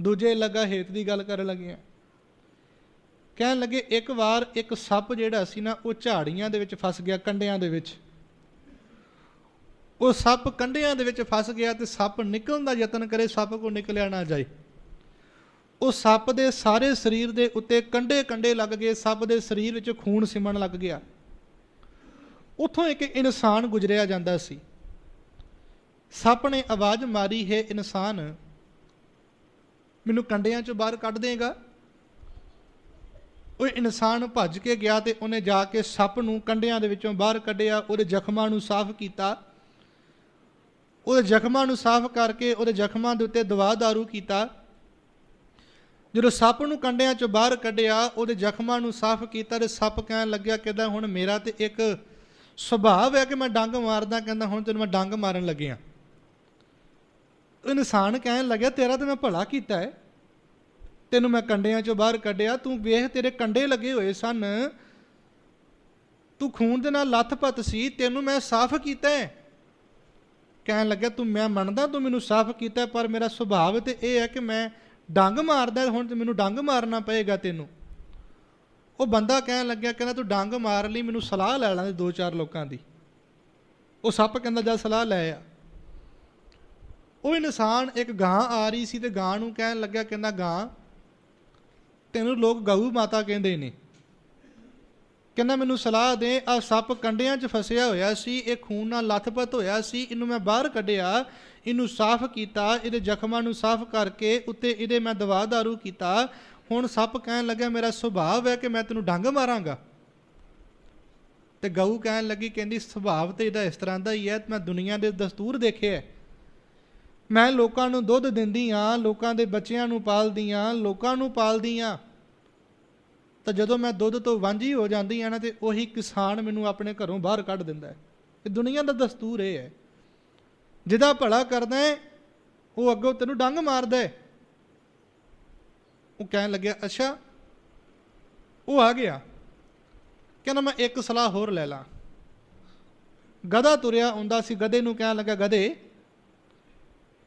ਦੂਜੇ ਲੱਗਾ ਹੇਤ ਦੀ ਗੱਲ ਕਰਨ ਲੱਗਿਆ ਕਹਿਣ ਲੱਗੇ, ਇੱਕ ਵਾਰ ਇੱਕ ਸੱਪ ਜਿਹੜਾ ਸੀ ਨਾ, ਉਹ ਝਾੜੀਆਂ ਦੇ ਵਿੱਚ ਫਸ ਗਿਆ, ਕੰਡਿਆਂ ਦੇ ਵਿੱਚ। ਉਹ ਸੱਪ ਕੰਡਿਆਂ ਦੇ ਵਿੱਚ ਫਸ ਗਿਆ ਤੇ ਸੱਪ ਨਿਕਲਣ ਦਾ ਯਤਨ ਕਰੇ, ਸੱਪ ਕੋ ਨਿਕਲਿਆ ਨਾ ਜਾਏ। ਉਹ ਸੱਪ ਦੇ ਸਾਰੇ ਸਰੀਰ ਦੇ ਉੱਤੇ ਕੰਡੇ ਕੰਡੇ ਲੱਗ ਗਏ, ਸੱਪ ਦੇ ਸਰੀਰ ਵਿੱਚ ਖੂਨ ਸਿਮਣ ਲੱਗ ਗਿਆ। ਉੱਥੋਂ ਇੱਕ ਇਨਸਾਨ ਗੁਜ਼ਰਿਆ ਜਾਂਦਾ ਸੀ। ਸੱਪ ਨੇ ਆਵਾਜ਼ ਮਾਰੀ, ਹੈ ਇਨਸਾਨ ਮੈਨੂੰ ਕੰਡਿਆਂ ਚੋਂ ਬਾਹਰ ਕੱਢ ਦੇਗਾ। ਉਹ ਇਨਸਾਨ ਭੱਜ ਕੇ ਗਿਆ ਤੇ ਉਹਨੇ ਜਾ ਕੇ ਸੱਪ ਨੂੰ ਕੰਡਿਆਂ ਦੇ ਵਿੱਚੋਂ ਬਾਹਰ ਕੱਢਿਆ, ਉਹਦੇ ਜ਼ਖਮਾਂ ਨੂੰ ਸਾਫ਼ ਕੀਤਾ। ਉਹਦੇ ਜ਼ਖਮਾਂ ਨੂੰ ਸਾਫ਼ ਕਰਕੇ ਉਹਦੇ ਜ਼ਖਮਾਂ ਦੇ ਉੱਤੇ ਦਵਾ ਦਾਰੂ ਕੀਤਾ। ਜਦੋਂ ਸੱਪ ਨੂੰ ਕੰਡਿਆਂ ਚੋਂ ਬਾਹਰ ਕੱਢਿਆ, ਉਹਦੇ ਜ਼ਖਮਾਂ ਨੂੰ ਸਾਫ਼ ਕੀਤਾ ਤੇ ਸੱਪ ਕਹਿਣ ਲੱਗਿਆ, ਕਹਿੰਦਾ, ਹੁਣ ਮੇਰਾ ਤੇ ਇੱਕ ਸੁਭਾਅ ਹੈ ਕਿ ਮੈਂ ਡੰਗ ਮਾਰਦਾ। ਕਹਿੰਦਾ, ਹੁਣ ਤੈਨੂੰ ਮੈਂ ਡੰਗ ਮਾਰਨ ਲੱਗਿਆ। ਇਨਸਾਨ ਕਹਿਣ ਲੱਗਿਆ, ਤੇਰਾ ਤੇ ਮੈਂ ਭਲਾ ਕੀਤਾ ਹੈ। ਤੈਨੂੰ ਮੈਂ ਕੰਡਿਆਂ ਚੋਂ ਬਾਹਰ ਕੱਢਿਆ। ਤੂੰ ਵੇਖ, ਤੇਰੇ ਕੰਡੇ ਲੱਗੇ ਹੋਏ ਸਨ। ਤੂੰ ਖੂਨ ਦੇ ਨਾਲ ਲੱਥਪੱਤ ਸੀ। ਤੈਨੂੰ ਮੈਂ ਸਾਫ਼ ਕੀਤਾ ਹੈ। ਕਹਿਣ ਲੱਗਿਆ, ਤੂੰ, ਮੈਂ ਮੰਨਦਾ ਤੂੰ ਮੈਨੂੰ ਸਾਫ਼ ਕੀਤਾ ਪਰ ਮੇਰਾ ਸੁਭਾਅ ਤੇ ਇਹ ਹੈ ਕਿ ਮੈਂ ਡੰਗ ਮਾਰਦਾ ਹੁਣ ਤੇ ਮੈਨੂੰ ਡੰਗ ਮਾਰਨਾ ਪਏਗਾ ਤੈਨੂੰ। ਉਹ ਬੰਦਾ ਕਹਿਣ ਲੱਗਿਆ, ਕਹਿੰਦਾ ਤੂੰ ਡੰਗ ਮਾਰ ਲਈ, ਮੈਨੂੰ ਸਲਾਹ ਲੈ ਲਾਂ ਦੋ ਚਾਰ ਲੋਕਾਂ ਦੀ। ਉਹ ਸੱਪ ਕਹਿੰਦਾ, ਜਾ ਸਲਾਹ ਲੈ ਆ। ਉਹ ਇਨਸਾਨ ਇੱਕ ਗਾਂ ਆ ਰਹੀ ਸੀ ਤੇ ਗਾਂ ਨੂੰ ਕਹਿਣ ਲੱਗਿਆ, ਕਹਿੰਦਾ, ਗਾਂ, ਤੈਨੂੰ ਲੋਕ ਗਊ ਮਾਤਾ ਕਹਿੰਦੇ ਨੇ। ਕਹਿੰਦਾ, ਮੈਨੂੰ ਸਲਾਹ ਦੇ, ਆ ਸੱਪ ਕੰਡਿਆਂ 'ਚ ਫਸਿਆ ਹੋਇਆ ਸੀ, ਇਹ ਖੂਨ ਨਾਲ ਲੱਥਪੱਥ ਹੋਇਆ ਸੀ, ਇਹਨੂੰ ਮੈਂ ਬਾਹਰ ਕੱਢਿਆ, ਇਹਨੂੰ ਸਾਫ਼ ਕੀਤਾ, ਇਹਦੇ ਜ਼ਖਮਾਂ ਨੂੰ ਸਾਫ਼ ਕਰਕੇ ਉੱਤੇ ਇਹਦੇ ਮੈਂ ਦਵਾ ਦਾਰੂ ਕੀਤਾ। ਹੁਣ ਸੱਪ ਕਹਿਣ ਲੱਗਾ ਮੇਰਾ ਸੁਭਾਅ ਹੈ ਕਿ ਮੈਂ ਤੈਨੂੰ ਡੰਗ ਮਾਰਾਂਗਾ। ਤੇ ਗਊ ਕਹਿਣ ਲੱਗੀ, ਕਹਿੰਦੀ, ਸੁਭਾਅ ਤੇ ਇਹਦਾ ਇਸ ਤਰ੍ਹਾਂ ਦਾ ਹੀ ਹੈ, ਮੈਂ ਦੁਨੀਆ ਦੇ ਦਸਤੂਰ ਦੇਖੇ ਹੈ। ਮੈਂ ਲੋਕਾਂ ਨੂੰ ਦੁੱਧ ਦਿੰਦੀ ਆ ਲੋਕਾਂ ਦੇ ਬੱਚਿਆਂ ਨੂੰ ਪਾਲਦੀ ਆ ਲੋਕਾਂ ਨੂੰ ਪਾਲਦੀ ਆ ਤਾਂ ਜਦੋਂ ਮੈਂ ਦੁੱਧ ਤੋਂ ਵਾਂਝੀ ਹੋ ਜਾਂਦੀ ਆ ਨਾ, ਤੇ ਉਹੀ ਕਿਸਾਨ ਮੈਨੂੰ ਆਪਣੇ ਘਰੋਂ ਬਾਹਰ ਕੱਢ ਦਿੰਦਾ ਹੈ। ਇਹ ਦੁਨੀਆ ਦਾ ਦਸਤੂਰ ਇਹ ਹੈ। ਜਿਹਦਾ ਭਲਾ ਕਰਦਾ ਹੈ, ਉਹ ਅੱਗੋਂ ਤੈਨੂੰ ਡੰਗ ਮਾਰਦਾ ਹੈ। ਉਹ ਕਹਿਣ ਲੱਗਿਆ, ਅੱਛਾ, ਉਹ ਆ ਗਿਆ। ਕਹਿੰਦਾ, ਮੈਂ ਇੱਕ ਸਲਾਹ ਹੋਰ ਲੈ ਲਾਂ। ਗਧਾ ਤੁਰਿਆ ਹੁੰਦਾ ਸੀ, ਗਧੇ ਨੂੰ ਕਹਿਣ ਲੱਗਾ ਗਧੇ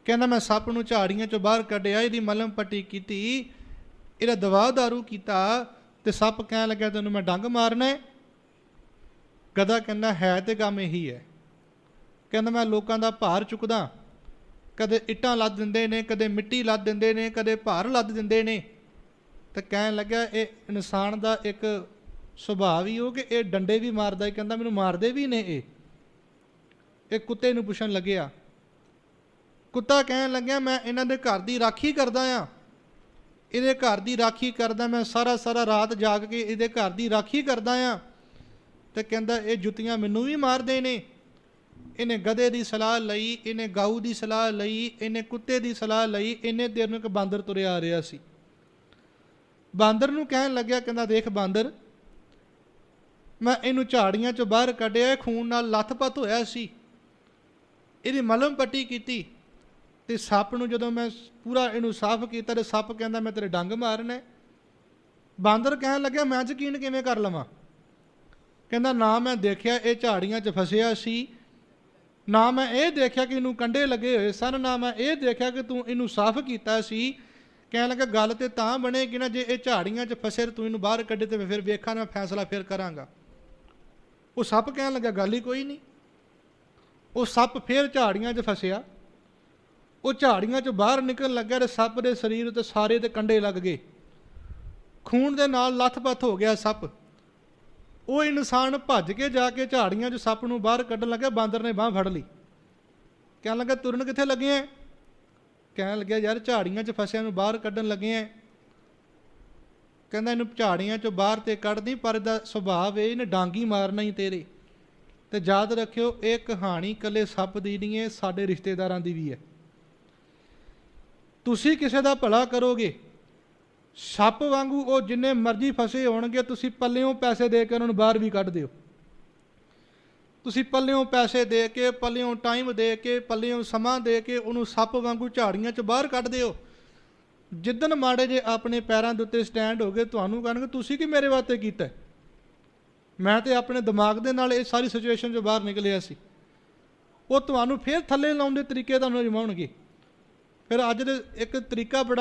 ਕਹਿੰਦਾ, ਮੈਂ ਸੱਪ ਨੂੰ ਝਾੜੀਆਂ ਚੋਂ ਬਾਹਰ ਕੱਢਿਆ, ਇਹਦੀ ਮਲਮ ਪੱਟੀ ਕੀਤੀ, ਇਹਦਾ ਦਵਾ ਦਾਰੂ ਕੀਤਾ ਤੇ ਸੱਪ ਕਹਿਣ ਲੱਗਾ ਤੈਨੂੰ ਮੈਂ ਡੰਗ ਮਾਰਨਾ ਹੈ? ਗਧਾ ਕਹਿੰਦਾ, ਹੈ ਤੇ ਕੰਮ ਇਹੀ ਹੈ। ਕਹਿੰਦਾ, ਮੈਂ ਲੋਕਾਂ ਦਾ ਭਾਰ ਚੁੱਕਦਾ। ਕਦੇ ਇੱਟਾਂ ਲੱਦ ਦਿੰਦੇ ਨੇ, ਕਦੇ ਮਿੱਟੀ ਲੱਦ ਦਿੰਦੇ ਨੇ, ਕਦੇ ਭਾਰ ਲੱਦ ਦਿੰਦੇ ਨੇ। ਤੇ ਕਹਿਣ ਲੱਗਾ ਇਹ ਇਨਸਾਨ ਦਾ ਇੱਕ ਸੁਭਾਅ ਹੀ ਉਹ ਕਿ, ਇਹ ਡੰਡੇ ਵੀ ਮਾਰਦਾ ਹੈ। ਕਹਿੰਦਾ, ਮੈਨੂੰ ਮਾਰਦੇ ਵੀ ਨੇ ਇਹ। ਇਹ ਕੁੱਤੇ ਨੂੰ ਪੁੱਛਣ ਲੱਗਿਆ ਕੁੱਤਾ ਕਹਿਣ ਲੱਗਿਆ, ਮੈਂ ਇਹਨਾਂ ਦੇ ਘਰ ਦੀ ਰਾਖੀ ਕਰਦਾ ਆ। ਇਹਦੇ ਘਰ ਦੀ ਰਾਖੀ ਕਰਦਾ ਮੈਂ ਸਾਰਾ ਸਾਰਾ ਰਾਤ ਜਾਗ ਕੇ ਇਹਦੇ ਘਰ ਦੀ ਰਾਖੀ ਕਰਦਾ ਆ। ਤੇ ਕਹਿੰਦਾ, ਇਹ ਜੁੱਤੀਆਂ ਮੈਨੂੰ ਵੀ ਮਾਰਦੇ ਨੇ। ਇਹਨੇ ਗਧੇ ਦੀ ਸਲਾਹ ਲਈ, ਇਹਨੇ ਗਾਊ ਦੀ ਸਲਾਹ ਲਈ, ਇਹਨੇ ਕੁੱਤੇ ਦੀ ਸਲਾਹ ਲਈ ਇਹਨੇ ਦੇਰ ਨੂੰ ਇੱਕ ਬਾਂਦਰ ਤੁਰਿਆ ਆ ਰਿਹਾ ਸੀ। ਬਾਂਦਰ ਨੂੰ ਕਹਿਣ ਲੱਗਿਆ, ਕਹਿੰਦਾ, ਦੇਖ ਬਾਂਦਰ, ਮੈਂ ਇਹਨੂੰ ਝਾੜੀਆਂ ਚੋਂ ਬਾਹਰ ਕੱਢਿਆ ਖੂਨ ਨਾਲ ਲੱਥਪੱਥ ਹੋਇਆ ਸੀ। ਇਹਦੀ ਮਲਮ ਪੱਟੀ ਕੀਤੀ। ਤੇ ਸੱਪ ਨੂੰ ਜਦੋਂ ਮੈਂ ਪੂਰਾ ਇਹਨੂੰ ਸਾਫ਼ ਕੀਤਾ ਤੇ ਸੱਪ ਕਹਿੰਦਾ, ਮੈਂ ਤੇਰੇ ਡੰਗ ਮਾਰਨੇ। ਬਾਂਦਰ ਕਹਿਣ ਲੱਗਿਆ, ਮੈਂ ਯਕੀਨ ਕਿਵੇਂ ਕਰ ਲਵਾਂ? ਕਹਿੰਦਾ, ਨਾ ਮੈਂ ਦੇਖਿਆ, ਇਹ ਝਾੜੀਆਂ 'ਚ ਫਸਿਆ ਸੀ। ਨਾ ਮੈਂ ਇਹ ਦੇਖਿਆ ਕਿ ਇਹਨੂੰ ਕੰਡੇ ਲੱਗੇ ਹੋਏ ਸਨ। ਨਾ ਮੈਂ ਇਹ ਦੇਖਿਆ ਕਿ ਤੂੰ ਇਹਨੂੰ ਸਾਫ਼ ਕੀਤਾ ਸੀ। ਕਹਿਣ ਲੱਗਾ, ਗੱਲ ਤੇ ਤਾਂ ਬਣੇਗੀ ਨਾ, ਜੇ ਇਹ ਝਾੜੀਆਂ 'ਚ ਫਸੇ ਤੂੰ ਇਹਨੂੰ ਬਾਹਰ ਕੱਢੇ ਤੇ ਫਿਰ ਵੇਖਾਂ, ਮੈਂ ਫੈਸਲਾ ਫਿਰ ਕਰਾਂਗਾ। ਉਹ ਸੱਪ ਕਹਿਣ ਲੱਗਾ, ਗੱਲ ਹੀ ਕੋਈ ਨਹੀਂ। ਉਹ ਸੱਪ ਫਿਰ ਝਾੜੀਆਂ 'ਚ ਫਸਿਆ। ਉਹ ਝਾੜੀਆਂ 'ਚੋਂ ਬਾਹਰ ਨਿਕਲਣ ਲੱਗਾ ਤੇ ਸੱਪ ਦੇ ਸਰੀਰ ਉੱਤੇ ਸਾਰੇ ਤੇ ਕੰਡੇ ਲੱਗ ਗਏ। ਖੂਨ ਦੇ ਨਾਲ ਲੱਥਪੱਥ ਹੋ ਗਿਆ ਸੱਪ। ਉਹ ਇਨਸਾਨ ਭੱਜ ਕੇ ਜਾ ਕੇ ਝਾੜੀਆਂ 'ਚ ਸੱਪ ਨੂੰ ਬਾਹਰ ਕੱਢਣ ਲੱਗਾ ਬਾਂਦਰ ਨੇ ਬਾਹ ਫੜ ਲਈ। ਕਹਿਣ ਲੱਗਾ, ਤੁਰਨ ਕਿੱਥੇ ਲੱਗੇ ਐ? ਕਹਿਣ ਲੱਗਿਆ, ਯਾਰ ਝਾੜੀਆਂ 'ਚ ਫਸਿਆਂ ਨੂੰ ਬਾਹਰ ਕੱਢਣ ਲੱਗੇ ਐ। ਕਹਿੰਦਾ, ਇਹਨੂੰ ਝਾੜੀਆਂ 'ਚੋਂ ਬਾਹਰ ਤੇ ਕੱਢਦੀ ਪਰ ਇਹਦਾ ਸੁਭਾਅ ਵੇ, ਇਹਨੇ ਡਾਂਗੀ ਮਾਰਨਾ ਹੀ ਤੇਰੇ। ਤੇ ਯਾਦ ਰੱਖਿਓ, ਇਹ ਕਹਾਣੀ ਕੱਲੇ ਸੱਪ ਦੀ ਨਹੀਂ ਹੈ ਸਾਡੇ ਰਿਸ਼ਤੇਦਾਰਾਂ ਦੀ ਵੀ ਹੈ ਤੁਸੀਂ ਕਿਸੇ ਦਾ ਭਲਾ ਕਰੋਗੇ? ਸੱਪ ਵਾਂਗੂ ਉਹ ਜਿੰਨੇ ਮਰਜ਼ੀ ਫਸੇ ਹੋਣਗੇ, ਤੁਸੀਂ ਪੱਲਿਓਂ ਪੈਸੇ ਦੇ ਕੇ ਉਹਨਾਂ ਨੂੰ ਬਾਹਰ ਵੀ ਕੱਢ ਦਿਓ। ਤੁਸੀਂ ਪੱਲਿਓਂ ਪੈਸੇ ਦੇ ਕੇ, ਪੱਲਿਓਂ ਟਾਈਮ ਦੇ ਕੇ, ਪੱਲਿਓਂ ਸਮਾਂ ਦੇ ਕੇ ਉਹਨੂੰ ਸੱਪ ਵਾਂਗੂ ਝਾੜੀਆਂ 'ਚ ਬਾਹਰ ਕੱਢ ਦਿਓ। ਜਿੱਦਨ ਮਾੜੇ ਜੇ ਆਪਣੇ ਪੈਰਾਂ ਦੇ ਉੱਤੇ ਸਟੈਂਡ ਹੋ ਗਏ, ਤੁਹਾਨੂੰ ਕਹਿਣਗੇ, ਤੁਸੀਂ ਕੀ ਮੇਰੇ ਵਾਸਤੇ ਕੀਤਾ? ਮੈਂ ਤੇ ਆਪਣੇ ਦਿਮਾਗ ਦੇ ਨਾਲ ਇਹ ਸਾਰੀ ਸਿਚੁਏਸ਼ਨ 'ਚੋਂ ਬਾਹਰ ਨਿਕਲਿਆ ਸੀ। ਉਹ ਤੁਹਾਨੂੰ ਫੇਰ ਥੱਲੇ ਲਾਉਣ ਦੇ ਤਰੀਕੇ ਤੁਹਾਨੂੰ ਅਜਮਾਉਣਗੇ। ਫਿਰ ਅੱਜ ਦੇ ਇੱਕ ਤਰੀਕਾ ਬੜਾ